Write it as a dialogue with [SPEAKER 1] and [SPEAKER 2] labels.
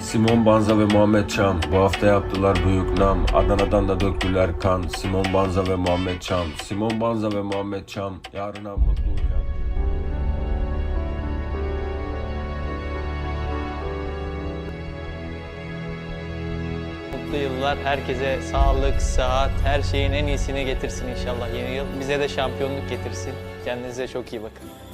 [SPEAKER 1] Simon Banza ve Muhammed Çam bu hafta yaptılar büyük nam. Adana'dan da döktüler kan. Simon Banza ve Muhammed Çam. Simon Banza ve Muhammed Çam yarına mutlu uyan.
[SPEAKER 2] Mutlu yıllar. Herkese sağlık, sıhhat, her şeyin en iyisini getirsin inşallah yeni yıl. Bize de şampiyonluk getirsin. Kendinize çok iyi bakın.